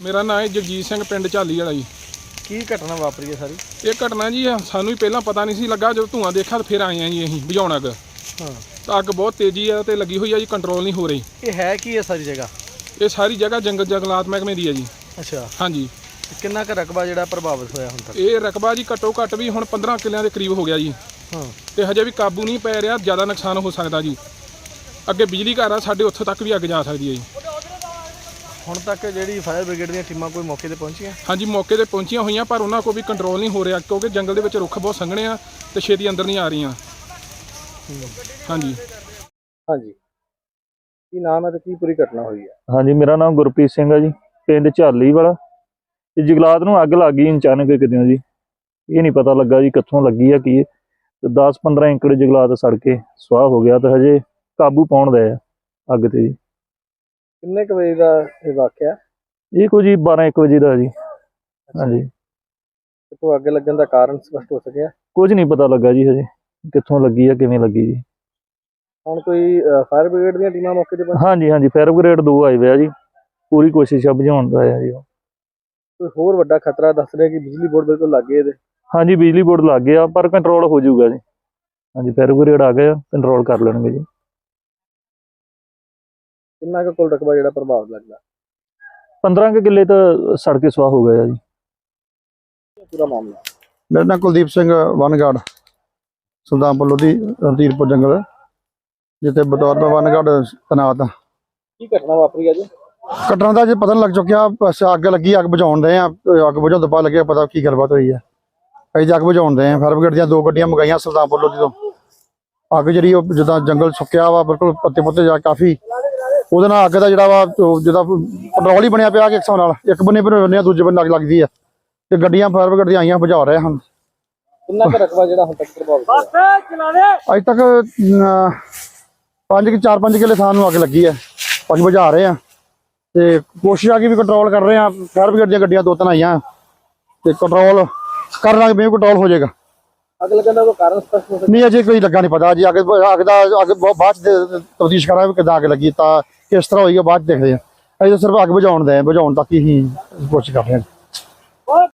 ਮੇਰਾ ਨਾਮ ਹੈ ਜਗਜੀਤ ਸਿੰਘ ਪਿੰਡ ਝਾਲੀ ਵਾਲਾ ਜੀ। ਕੀ ਘਟਨਾ ਵਾਪਰੀ ਹੈ ਸਾਰੀ? ਇਹ ਘਟਨਾ ਜੀ ਸਾਨੂੰ ਹੀ ਪਹਿਲਾਂ ਪਤਾ ਨਹੀਂ ਸੀ ਲੱਗਾ ਜਦੋਂ ਧੂਆਂ ਦੇਖਿਆ ਤਾਂ ਫਿਰ ਆਏ ਆ ਜੀ ਅਸੀਂ ਬੁਝਾਉਣ ਅੱਗ। ਹਾਂ। ਤਾਂ ਅੱਗ ਬਹੁਤ ਤੇਜ਼ੀ ਆ ਤੇ ਲੱਗੀ ਹੋਈ ਆ ਜੀ ਕੰਟਰੋਲ ਨਹੀਂ ਹੋ ਰਹੀ। ਇਹ ਹੈ ਕੀ ਹੈ ਸਾਰੀ ਜਗ੍ਹਾ? ਇਹ ਸਾਰੀ ਜਗ੍ਹਾ ਜੰਗਲ ਜੰਗਲਾਤ ਮਹਿਕਮੇ ਦੀ ਹੈ ਜੀ। ਅੱਛਾ। ਹਾਂਜੀ। ਕਿੰਨਾ ਕੁ ਰਕਬਾ ਜਿਹੜਾ ਪ੍ਰਭਾਵਿਤ ਹੋਇਆ ਹੁਣ ਤੱਕ? ਇਹ ਰਕਬਾ ਜੀ ਘੱਟੋ ਘੱਟ ਵੀ ਹੁਣ 15 ਕਿੱਲਿਆਂ ਦੇ ਕਰੀਬ ਹੋ ਗਿਆ ਜੀ। ਹਾਂ। ਤੇ ਹਜੇ ਵੀ ਕਾਬੂ ਨਹੀਂ ਪੈ ਰਿਹਾ ਜ਼ਿਆਦਾ ਨੁਕਸਾਨ ਹੋ ਸਕਦਾ ਜੀ। ਅੱਗੇ ਬਿਜਲੀ ਘਰ ਆ ਸਾਡੇ ਉੱਥੋਂ ਤੱਕ ਵੀ ਅੱਗ ਜਾ ਸਕਦੀ ਹੈ ਜੀ। ਹੁਣ ਤੱਕ ਜਿਹੜੀ ਫਾਇਰ ਬ੍ਰਿਗੇਡ ਦੀਆਂ ਟੀਮਾਂ ਕੋਈ ਮੌਕੇ ਤੇ ਪਹੁੰਚੀਆਂ? ਹਾਂਜੀ ਮੌਕੇ ਤੇ ਪਹੁੰਚੀਆਂ ਹੋਈਆਂ ਪਰ ਉਹਨਾਂ ਵੀ ਕੰਟਰੋਲ ਨਹੀਂ ਹੋ ਰਿਹਾ ਕਿਉਂਕਿ ਜੰਗਲ ਦੇ ਵਿੱਚ ਰੁੱਖ ਬਹੁਤ ਸੰਘਣੇ ਆ ਤੇ ਛੇਤੀ ਅੰਦਰ ਨਹੀਂ ਆ ਰਹੀਆਂ। ਹਾਂਜੀ। ਹਾਂਜੀ। ਕੀ ਨਾਮ ਹੈ ਤੇ ਕੀ ਪੂਰੀ ਘਟਨਾ ਹੋਈ ਹੈ? ਹਾਂਜੀ ਮੇਰਾ ਨਾਮ ਗੁਰਪ੍ਰੀਤ ਸਿੰਘ ਹੈ ਜੀ ਪਿੰਡ ਝਾਲੀ ਵਾਲਾ ਤੇ ਜੰਗਲਾਤ ਨੂੰ ਅੱਗ ਲੱਗ ਗਈ ਅਚਾਨਕ ਕਿਤੇ ਜੀ। ਇਹ ਨਹੀਂ ਪਤਾ ਲੱਗਾ ਜੀ ਕਿੱਥੋਂ ਲੱਗੀ ਆ ਕੀ ਹੈ। ਤੇ 10-15 ਏਕੜ ਜੰਗਲਾਤ ਸੜ ਕੇ ਸੁਆਹ ਹੋ ਗਿਆ ਤੇ ਹਜੇ ਕਾਬੂ ਪਾਉਣ ਦਾ ਆ ਅੱਗ ਤੇ ਜੀ। ਕਿੰਨੇ ਕੁ ਵਜੇ ਦਾ ਇਹ ਵਾਕਿਆ? ਇਹ ਕੋਈ ਜੀ 12-1 ਵਜੇ ਦਾ ਜੀ। ਹਾਂਜੀ। ਕਿਤੋਂ ਅੱਗ ਲੱਗਣ ਦਾ ਕਾਰਨ ਸਪਸ਼ਟ ਹੋ ਸਕਿਆ? ਕੁਝ ਨਹੀਂ ਪਤਾ ਲੱਗਾ ਜੀ ਹਜੇ। ਕਿੱਥੋਂ ਲੱਗੀ ਆ ਕਿਵੇਂ ਲੱਗੀ ਜੀ। ਹੁਣ ਕੋਈ ਫਾਇਰ ਬ੍ਰਿਗੇਡ ਦੀਆਂ ਟੀਮਾਂ ਮੌਕੇ ਤੇ ਪਹੁੰਚ ਹਾਂਜੀ ਹਾਂਜੀ। ਫਾਇਰ ਬ੍ਰਿਗੇਡ 2 ਆਏ ਹੋਏ ਆ ਜੀ। ਪੂਰੀ ਕੋਸ਼ਿਸ਼ ਆ ਬੁਝਾਉਣ ਦਾ ਆ ਜੀ। ਕੋਈ ਹੋਰ ਵੱਡਾ ਖਤਰਾ ਦੱਸ ਰਿਹਾ ਕਿ ਬਿਜਲੀ ਬੋਰਡ ਬਿਲਕੁਲ ਲੱਗੇ ਇਹਦੇ? ਹਾਂਜੀ ਬਿਜਲੀ ਬੋਰਡ ਲੱਗ ਗਿਆ ਪਰ ਕੰਟਰੋਲ ਹੋ ਜਾਊਗਾ ਜੀ। ਹਾਂਜੀ ਫਾਇਰ ਬ੍ਰਿਗੇਡ ਆ ਗਏ ਕੰਟਰੋਲ ਕਰ ਲੈਣਗੇ ਜੀ। ਕਿੰਨਾ ਕੁ ਕੁੱਲ ਰਕਬਾ ਜਿਹੜਾ ਪ੍ਰਭਾਵਿਤ ਲੱਗਦਾ? 15 ਕੁ ਕਿੱਲੇ ਤਾਂ ਸੜ ਕੇ ਸੁਆਹ ਹੋ ਗਿਆ ਜੀ। ਪੂਰਾ ਮਾਮਲਾ? ਮੇਰਾ ਨਾਮ ਕੁਲਦੀਪ ਸਿੰਘ ਵਨਗੜ ਸੁਲਤਾਨਪੁਰ ਲੋਧੀ ਰਣਧੀਰਪੁਰ ਜੰਗਲ ਜਿੱਥੇ ਬਤੌਰ ਵਨਗੜ ਤੈਨਾਤ ਕੀ ਘਟਨਾ ਵਾਪਰੀ ਅੱਜ ਕਟਰਾਂ ਦਾ ਜੇ ਪਤਾ ਲੱਗ ਚੁੱਕਿਆ ਅੱਗ ਲੱਗੀ ਅੱਗ ਬੁਝਾਉਣ ਦੇ ਆ ਅੱਗ ਬੁਝਾਉਣ ਤੋਂ ਬਾਅਦ ਲੱਗਿਆ ਪਤਾ ਕੀ ਗੱਲਬਾਤ ਹੋਈ ਹੈ ਅਸੀਂ ਅੱਗ ਬੁਝਾਉਣ ਦੇ ਆ ਫਾਇਰ ਬ੍ਰਿਗੇਡ ਦੀਆਂ ਦੋ ਗੱਡੀਆਂ ਮੰਗਾਈਆਂ ਸੁਲਤਾਨਪੁਰ ਲੋਧੀ ਤੋਂ। ਅੱਗ ਜਿਹੜੀ ਉਹ ਜਿੱਦਾਂ ਜੰਗਲ ਸੁੱਕਿਆ ਵਾ ਬਿਲਕੁਲ ਪੱਤੇ ਪੁੱਤੇ ਜਾ ਕਾਫੀ ਉਹਦੇ ਨਾਲ ਅੱਗ ਦਾ ਜਿਹੜਾ ਵਾ ਜਿਹਦਾ ਪੈਟਰੋਲ ਹੀ ਬਣਿਆ ਪਿਆ ਕਿ ਇੱਕ ਨਾਲ ਇੱਕ ਬੰਨੇ ਪਰ ਬੰਨੇ ਦੂਜੇ ਬੰਨੇ ਅੱਗ ਲੱਗਦੀ ਆ। ਤੇ ਗੱਡੀਆਂ ਫਾਇਰ ਬ੍ਰਿਗੇਡ ਦੀਆਂ ਆਈਆਂ ਬੁਝਾ ਰਹੇ ਹਨ। ਕਿੰਨਾ ਕੁ ਰਕਬਾ ਜਿਹੜਾ ਹੁਣ ਤੱਕ ਪ੍ਰਭਾਵਿਤ ਅੱਜ ਤੱਕ 5 ਕਿ 4-5 ਕਿੱਲੇ ਥਾਂ ਨੂੰ ਅੱਗ ਲੱਗੀ ਬੁਝਾ ਰਹੇ ਆ। ਤੇ ਕੋਸ਼ਿਸ਼ ਆ ਕਿ ਵੀ ਕੰਟਰੋਲ ਕਰ ਰਹੇ ਆ। ਫਾਇਰ ਬ੍ਰਿਗੇਡ ਦੀਆਂ ਗੱਡੀਆਂ ਦੋ ਤਿੰਨ ਆਈਆਂ। ਤੇ ਕੰਟਰੋਲ ਕਰ ਲਾਂਗੇ ਬੇ ਕੰਟਰੋਲ ਹੋ ਜਾਏਗਾ। ਅੱਗ ਲੱਗਣ ਦਾ ਕੋਈ ਕਾਰਨ ਸਪਸ਼ਟ ਨਹੀਂ ਅਜੇ ਕੋਈ ਲੱਗਾ ਨਹੀਂ ਪਤਾ। ਜੀ ਅੱਗ ਅੱਗ ਦਾ ਅੱਗ ਬਹੁਤ ਬਾਅਦ ਚ ਤਬਦੀਸ਼ ਕਰਾਂਗੇ ਕਿੱਦਾਂ ਅੱਗ ਲੱਗੀ ਤਾਂ ਇਸ ਤਰ੍ਹਾਂ ਹੋਈ ਹੈ ਬਾਅਦ ਚ ਦੇਖਦੇ ਆ। ਅਸੀਂ ਤਾਂ ਸਿਰਫ ਅੱਗ ਬੁਝਾਉਣ ਦੇ ਬੁਝਾਉਣ ਤੱਕ ਹੀ ਕੋਸ਼ਿਸ਼ ਕਰ ਰਹੇ ਹਾਂ